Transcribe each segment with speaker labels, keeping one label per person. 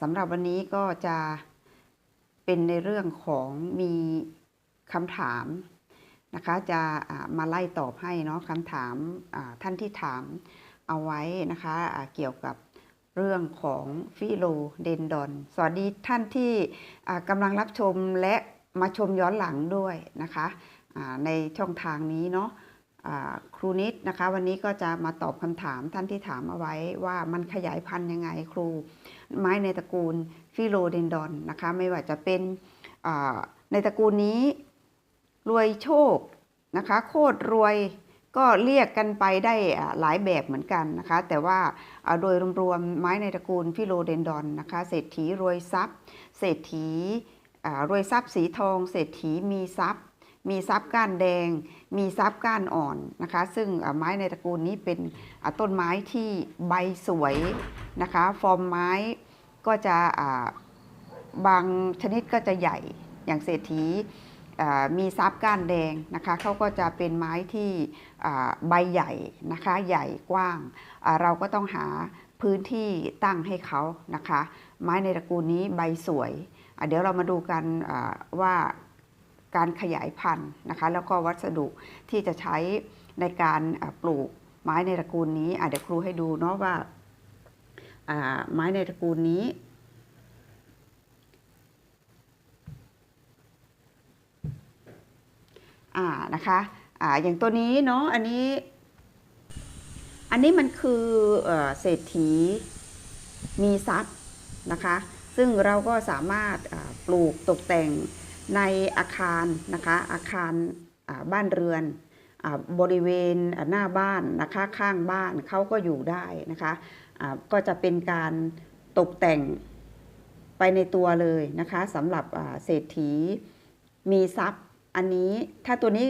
Speaker 1: สำหรับวันนี้ก็จะเป็นในเรื่องของมีคำถามนะคะจะมาไล่ตอบให้เนาะคำถามท่านที่ถามเอาไว้นะคะเกี่ยวกับเรื่องของฟิโลเดนดอน สวัสดีท่านที่กำลังรับชมและมาชมย้อนหลังด้วยนะคะในช่องทางนี้เนาะ ครูนิดนะคะวันนี้ก็จะมาตอบคำถามท่านที่ถามเอาไว้ว่ามันขยายพันธุ์ยังไงครู ไม้ในตระกูลฟิโลเดนดอนนะคะไม่ว่าจะเป็นในตระกูลนี้รวยโชคนะคะโคตรรวยก็เรียกกันไปได้หลายแบบเหมือนกันนะคะแต่ว่าโดยรวมๆไม้ในตระกูลฟิโลเดนดอนนะคะเศรษฐีรวยทรัพย์ เศรษฐีรวยทรัพย์สีทอง เศรษฐีมีทรัพย์ มีทรัพย์ก้านแดง มีทรัพย์ก้านอ่อนนะคะ ซึ่งไม้ในตระกูลนี้เป็นต้นไม้ที่ใบสวยนะคะ ฟอร์มไม้ก็จะบางชนิดก็จะใหญ่อย่างเศรษฐีมีทรัพย์ก้านแดงนะคะเขาก็จะเป็นไม้ที่ใบใหญ่นะคะใหญ่กว้าง เราก็ต้องหาพื้นที่ตั้งให้เขานะคะ ไม้ในตระกูลนี้ใบสวย เดี๋ยวเรามาดูกันว่า การขยายพันธุ์นะคะแล้วก็วัสดุที่จะใช้ในการปลูกไม้ในตระกูลนี้เดี๋ยวครูให้ดูเนาะว่าไม้ในตระกูลนี้อ่านะคะอ่าอย่างตัวนี้เนาะอันนี้อันนี้มันคือเอ่อเศรษฐีมีทรัพย์นะคะ ซึ่งเราก็สามารถปลูกตกแต่ง ในอาคารนะคะอาคารบ้านเรือนบริเวณหน้าบ้านนะคะข้างบ้านเขาก็อยู่ได้นะคะก็จะเป็นการตกแต่งไปในตัวเลยนะคะสำหรับเศรษฐีมีทรัพย์ อันนี้ถ้าตัวนี้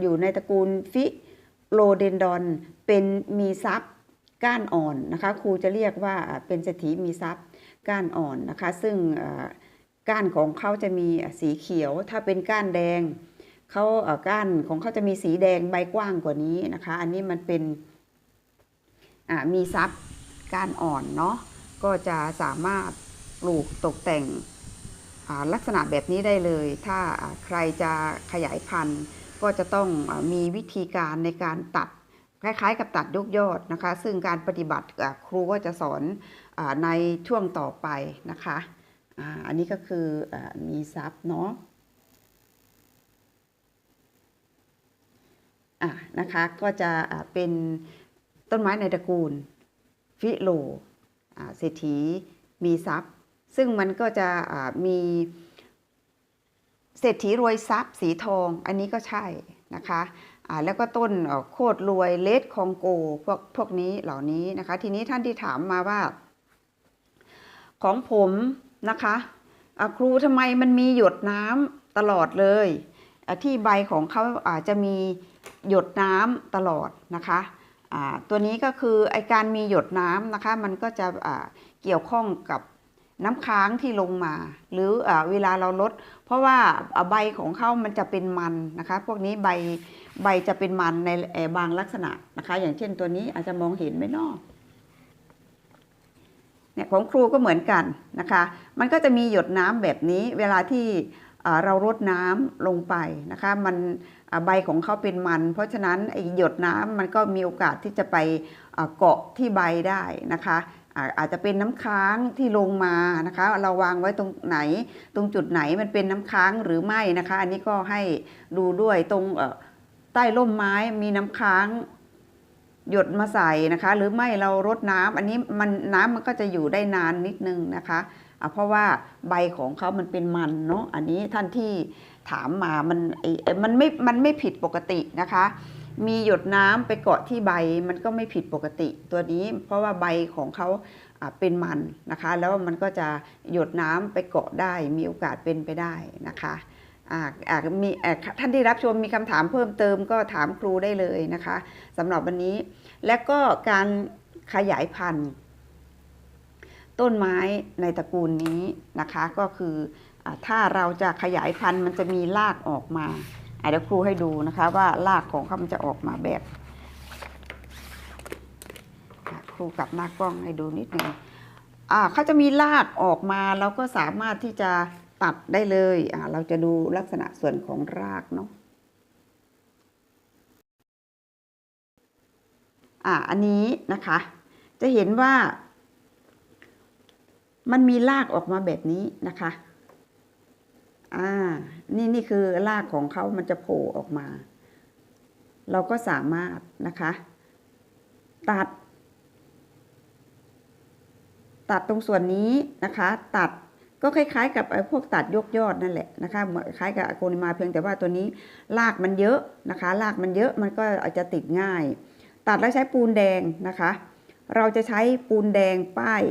Speaker 1: อยู่ในตระกูลฟิโลเดนดอนเป็นมีทรัพย์ก้านอ่อนนะคะครูจะเรียกว่าเป็นเศรษฐีมีทรัพย์ก้านอ่อนนะคะ ซึ่งอ ก้านของเขาจะมีสีเขียว ถ้าเป็นก้านแดงเขาก้านของเขาจะมีสีแดงใบกว้างกว่านี้นะคะ อันนี้มันเป็นมีทรัพย์ก้านอ่อนเนาะก็จะสามารถปลูกตกแต่งลักษณะแบบนี้ได้เลย ถ้าใครจะขยายพันธุ์ ก็จะต้องมีวิธีการในการตัดคล้ายๆ กับตัดยกยอดนะคะ ซึ่งการปฏิบัติครูก็จะสอนในช่วงต่อไปนะคะ อันนี้ก็คืออมีซับเนาะอะนะคะก็จะเป็นต้นไม้ในตระกูลฟิโลเศรษฐีมีทรัพย์ ซึ่งมันก็จะมีเศรษฐีรวยทรัพย์สีทองอันนี้ก็ใช่นะคะแล้วก็ต้นโคตรรวยเลดคองโกพวกพวกนี้เหล่านี้นะคะ ทีนี้ท่านที่ถามมาว่า ของผม นะคะครูทำไมมันมีหยดน้ำตลอดเลยที่ใบของเขาอาจจะมีหยดน้ำตลอดนะคะตัวนี้ก็คือไอการมีหยดน้ำนะคะ มันก็จะเกี่ยวข้องกับน้ำค้างที่ลงมา หรืออเวลาเราลด เพราะว่าใบของเขามันจะเป็นมันนะคะ พวกนี้ใบใบจะเป็นมันในบางลักษณะนะคะ อย่างเช่นตัวนี้อาจจะมองเห็นไหมเนอก เนี่ยของครูก็เหมือนกันนะคะ มันก็จะมีหยดน้ำแบบนี้เวลาที่เรารดน้ำลงไปนะคะ มันใบของเขาเป็นมัน เพราะฉะนั้นไอหยดน้ำมันก็มีโอกาสที่จะไปเกาะที่ใบได้นะคะอาจจะเป็นน้ำค้างที่ลงมานะคะ เราวางไว้ตรงไหน ตรงจุดไหนมันเป็นน้ำค้างหรือไม่นะคะ อันนี้ก็ให้ดูด้วยตรงใต้ร่มไม้มีน้ำค้าง หยดมาใส่นะคะ หรือไม่เรารดน้ำอันนี้มันน้ำมันก็จะอยู่ได้นานนิดนึงนะคะะเพราะว่าใบของเขามันเป็นมันเนาะอันนี้ท่านที่ถามมามันไอมันไม่มันไม่ผิดปกตินะคะ มีหยดน้ำไปเกาะที่ใบมันก็ไม่ผิดปกติตัวนี้ เพราะว่าใบของเขาเป็นมันนะคะ แล้วมันก็จะหยดน้ำไปเกาะได้มีโอกาสเป็นไปได้นะคะ มีท่านที่รับชมมีคำถามเพิ่มเติมก็ถามครูได้เลยนะคะสำหรับวันนี้ และก็การขยายพันธุ์ ต้นไม้ในตระกูลนี้นะคะ ก็คืออถ้าเราจะขยายพันธุ์มันจะมีรากออกมาเดี๋ยวครูให้ดูนะคะว่ารากของเขามันจะออกมาแบบครูกลับหน้ากล้องให้ดูนิดนึงอ่าเขาจะมีรากออกมาเราก็สามารถที่จะ ตัดได้เลยอ่าเราจะดูลักษณะส่วนของรากเนาะอ่าอันนี้นะคะ จะเห็นว่า มันมีรากออกมาแบบนี้นะคะอ่านี่นี่คือรากของเขามันจะโผล่ออกมา เราก็สามารถนะคะ ตัด ตัดตรงส่วนนี้นะคะ ตัด ก็คล้ายๆ กับไอ้พวกตัดยกยอดนั่นแหละนะคะเหมือนคล้ายกับอะโกนิมาเพียงแต่ว่าตัวนี้รากมันเยอะนะคะรากมันเยอะมันก็อาจจะติดง่าย ตัดแล้วใช้ปูนแดงนะคะ เราจะใช้ปูนแดงป้าย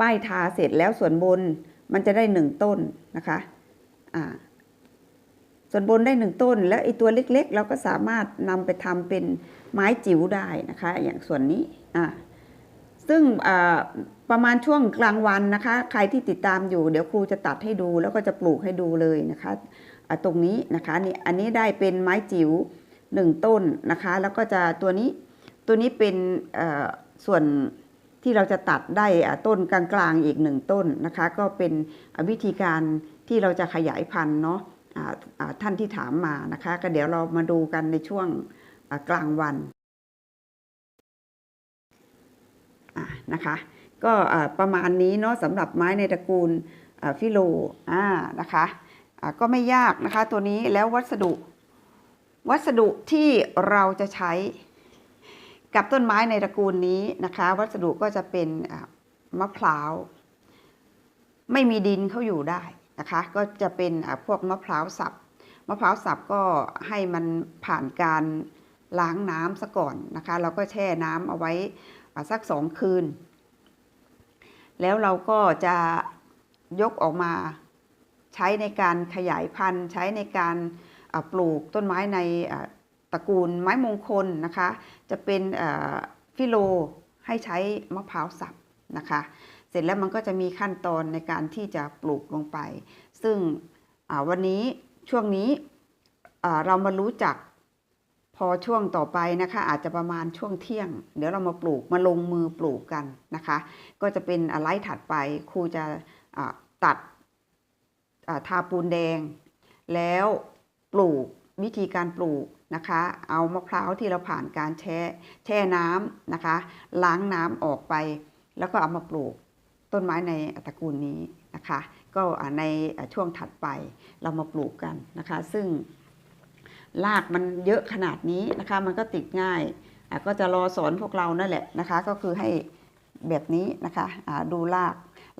Speaker 1: ป้ายทาเสร็จแล้วส่วนบนมันจะได้หนึ่งต้นนะคะอ่าส่วนบนได้หนึ่งต้น แล้วไอ้ตัวเล็กๆ เราก็สามารถนำไปทำเป็นไม้จิ๋วได้นะคะ อย่างส่วนนี้อ่าซึ่งอ่า ประมาณช่วงกลางวันนะคะ ใครที่ติดตามอยู่เดี๋ยวครูจะตัดให้ดูแล้วก็จะปลูกให้ดูเลยนะคะตรงนี้นะคะนี่อันนี้ได้เป็นไม้จิ๋วหนึ่งต้นนะคะ แล้วก็จะตัวนี้ตัวนี้เป็นส่วนที่เราจะตัดได้ต้นกลางๆอีกหนึ่งต้นนะคะ ก็เป็นวิธีการที่เราจะขยายพันธุ์เนาะอ่าอ่าท่านที่ถามมานะคะ ก็เดี๋ยวเรามาดูกันในช่วงกลางวันนะคะ ก็ประมาณนี้เนาะสำหรับไม้ในตระกูลฟิโลอ่านะคะก็ไม่ยากนะคะตัวนี้แล้ววัสดุ วัสดุที่เราจะใช้กับต้นไม้ในตระกูลนี้นะคะ วัสดุก็จะเป็นมะพร้าว ไม่มีดินเขาอยู่ได้นะคะ ก็จะเป็นพวกมะพร้าวสับมะพร้าวสับก็ให้มันผ่านการล้างน้ำซะก่อนนะคะ เราก็แช่น้ำเอาไว้สักสองคืน แล้วเราก็จะยกออกมาใช้ในการขยายพันธุ์ ใช้ในการปลูกต้นไม้ในตระกูลไม้มงคลนะคะ จะเป็นฟิโลให้ใช้มะพร้าวสับนะคะ เสร็จแล้วมันก็จะมีขั้นตอนในการที่จะปลูกลงไป ซึ่งวันนี้ช่วงนี้เรามารู้จัก พอช่วงต่อไปนะคะอาจจะประมาณช่วงเที่ยง เดี๋ยวเรามาปลูกมาลงมือปลูกกันนะคะ ก็จะเป็นไลฟ์ถัดไปครูจะตัดอ่าทาปูนแดง แล้วปลูกวิธีการปลูกนะคะ เอามะพร้าวที่เราผ่านการแช่แช่น้ำนะคะ ล้างน้ำออกไป แล้วก็เอามาปลูกต้นไม้ในตระกูลนี้นะคะ ก็ในช่วงถัดไปเรามาปลูกกันนะคะ ซึ่ง รากมันเยอะขนาดนี้นะคะ มันก็ติดง่ายก็จะรอสอนพวกเรานั่นแหละนะคะ ก็คือให้แบบนี้นะคะดูราก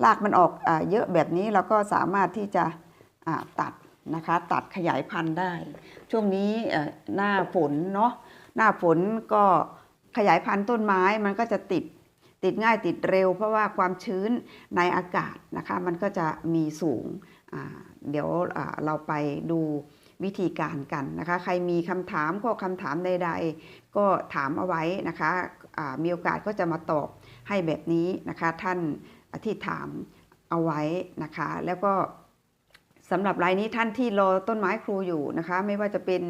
Speaker 1: รากมันออกอเยอะแบบนี้เราก็สามารถที่จะตัดนะคะ ตัดขยายพันธุ์ได้ ช่วงนี้หน้าฝนเนาะหน้าฝนก็ขยายพันธุ์ต้นไม้มันก็จะติดติดง่ายติดเร็ว เพราะว่าความชื้นในอากาศนะคะ มันก็จะมีสูง เดี๋ยวเราไปดู วิธีการกันนะคะ ใครมีคำถามข้อคำถามใด ๆ ก็ถามเอาไว้นะคะมีโอกาสก็จะมาตอบให้แบบนี้นะคะ ท่านที่ถามเอาไว้นะคะ แล้วก็สำหรับรายนี้ท่านที่รอต้นไม้ครูอยู่นะคะ ไม่ว่าจะเป็น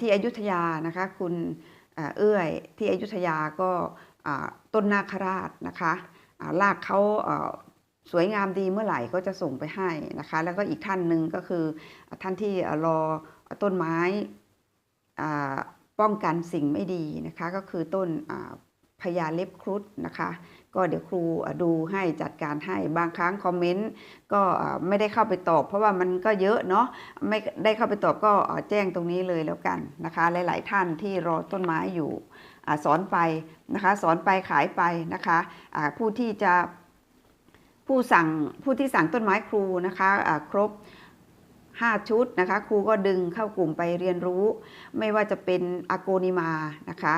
Speaker 1: ที่อยุธยานะคะ คุณเอื้อยที่อยุธยาก็ต้นนาคราชนะคะอ่ากเขาอ่า สวยงามดีเมื่อไหร่ก็จะส่งไปให้นะคะ แล้วก็อีกท่านหนึ่งก็คือท่านที่รอต้นไม้ป้องกันสิ่งไม่ดีนะคะ ก็คือต้นพญาเล็บครุฑนะคะ ก็เดี๋ยวครูดูให้จัดการให้บางครั้งคอมเมนต์ก็ไม่ได้เข้าไปตอบ เพราะว่ามันก็เยอะเนาะไม่ได้เข้าไปตอบก็แจ้งตรงนี้เลยแล้วกันนะคะ หลาย ๆ ท่านที่รอต้นไม้อยู่อสอนไปนะคะ สอนไปขายไปนะคะผู้ที่จะ ผู้สั่งผู้ที่สั่งต้นไม้ครูนะคะะครบ 5 ชุดนะคะครูก็ดึงเข้ากลุ่มไปเรียนรู้ ไม่ว่าจะเป็นอโกนิมานะคะ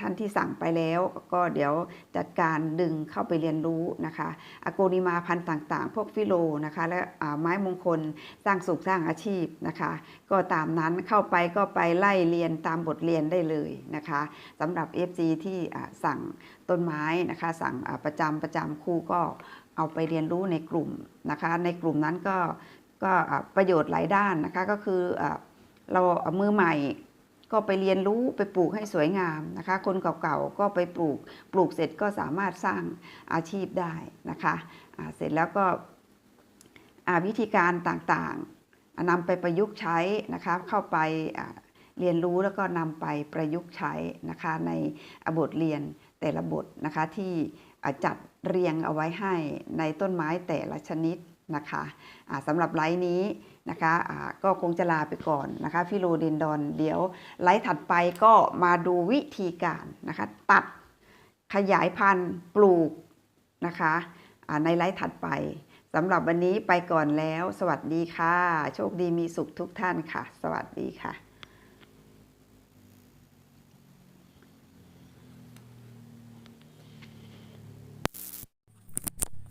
Speaker 1: ท่านที่สั่งไปแล้วก็เดี๋ยวจัดการดึงเข้าไปเรียนรู้นะคะอโกนิมาพันธุ์ต่างๆ พวกฟิโลนะคะและไม้มงคลสร้างสุขสร้างอาชีพนะคะ ก็ตามนั้นเข้าไปก็ไปไล่เรียนตามบทเรียนได้เลยนะคะสำหรับ FC ที่อ่สั่งต้นไม้นะคะสั่งประจำประจำครูก็เอาไปเรียนรู้ในกลุ่มนะคะ ในกลุ่มนั้นก็ก็ประโยชน์หลายด้านนะคะก็คือเราเอามือใหม่ ก็ไปเรียนรู้ไปปลูกให้สวยงามนะคะ คนเก่าๆก็ไปปลูกปลูกเสร็จก็สามารถสร้างอาชีพได้นะคะเสร็จแล้วก็วิธีการต่างๆอ่านำไปประยุกต์ใช้นะคะเข้าไปเรียนรู้แล้วก็นำไปประยุกต์ใช้นะคะในบทเรียนแต่ละบทนะคะที่จัดเรียงเอาไว้ให้ในต้นไม้แต่ละชนิด นะคะสำหรับไลฟ์นี้นะคะก็คงจะลาไปก่อนนะคะพี่โรเดนดอนเดี๋ยวไลฟ์ถัดไปก็มาดูวิธีการนะคะตัดขยายพันธุ์ปลูกนะคะในไลฟ์ถัดไปสำหรับวันนี้ไปก่อนแล้ว สวัสดีค่ะ โชคดีมีสุขทุกท่านค่ะ สวัสดีค่ะ